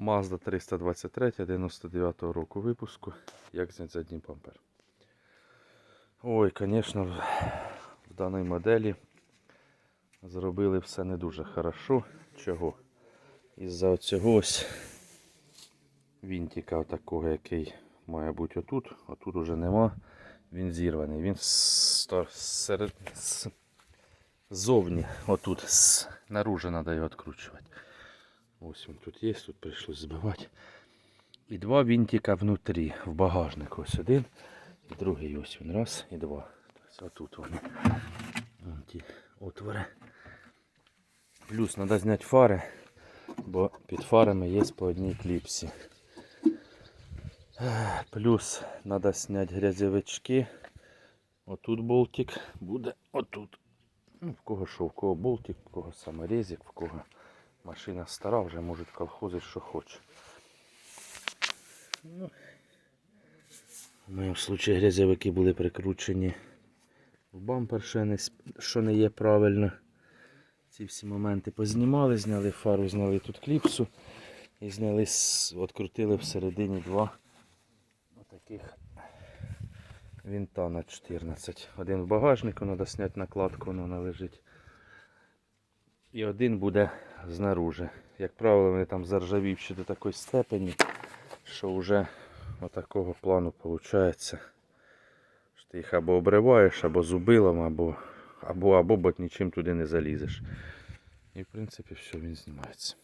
Mazda 323 99 року випуску. Як зняти задній бампер. Ой, звісно, в даній моделі зробили все не дуже хорошо. Чого? Із-за оцього ось вінтика такого, який має бути отут. Отут уже нема. Він зірваний. Він серед... ззовні, отут, наружу треба його відкручувати. Ось він тут є, тут прийшлось збивати. І два вінтика внутрі, в багажнику. Ось один і другий ось він. Раз і два. Тобто отут вони. Вон ті отвори. Плюс треба зняти фари, бо під фарами є по одній кліпсі. Плюс треба зняти грязевички. Отут болтик буде отут. Ну, в кого що, в кого болтик, в кого саморезик, в кого машина стара, вже можуть колхозити, що хоче. Ну, в моєму случаї грязевики були прикручені в бампер, що не, що не є правильно. Ці всі моменти познімали, зняли фару, зняли тут кліпсу і зняли, открутили всередині два отаких винта на 14. Один в багажнику, треба зняти накладку, вона лежить. І один буде знаружи. Як правило, вони там заржавівші до такої степені, що вже отакого плану виходить. Що ти їх або обриваєш, або зубилом, або, або, або бо нічим туди не залізеш. І в принципі все, він знімається.